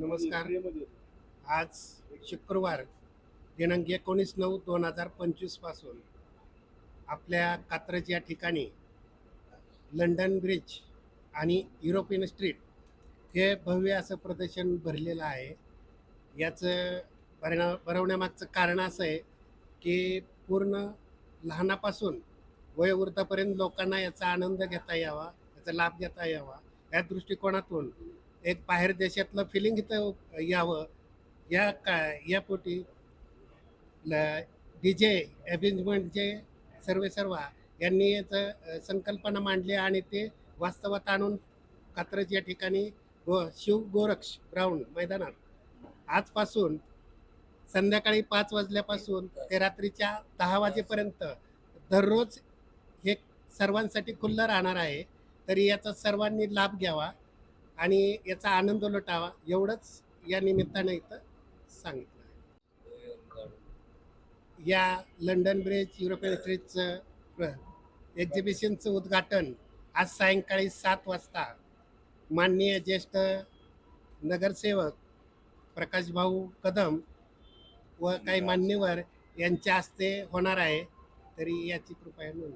नमस्कार. आज शुक्रवार दिनांक एकोणीस नऊ दोन हजार पंचवीसपासून आपल्या कात्रज या ठिकाणी लंडन ब्रिज आणि युरोपियन स्ट्रीट हे भव्य असं प्रदर्शन भरलेलं आहे. याचं भरणा भरवण्यामागचं कारण असं आहे की पूर्ण लहानापासून वयोवृद्धापर्यंत लोकांना याचा आनंद घेता यावा याचा लाभ घेता यावा या दृष्टिकोनातून एक बाहेर देशातलं फिलिंग इथं यावं. या का यापोटी डी जे अरेंजमेंटचे सर्वे सर्वा यांनी याचं संकल्पना मांडली आणि ते वास्तवात आणून कात्रज या ठिकाणी गो शिव गोरक्ष ग्राउंड मैदानात. आजपासून संध्याकाळी पाच वाजल्यापासून ते रात्रीच्या दहा वाजेपर्यंत दररोज हे सर्वांसाठी खुल्लं राहणार आहे. तरी याचा सर्वांनी लाभ घ्यावा. आणि याचा आनंद लुटावा एवढंच या निमित्तानं इथं सांगितलं आहे. या लंडन ब्रिज युरोपियन स्ट्रीटचं एक्झिबिशनचं उद्घाटन आज सायंकाळी सात वाजता माननीय ज्येष्ठ नगरसेवक प्रकाशभाऊ कदम व काही मान्यवर यांच्या हस्ते होणार आहे. तरी याची कृपया नोंद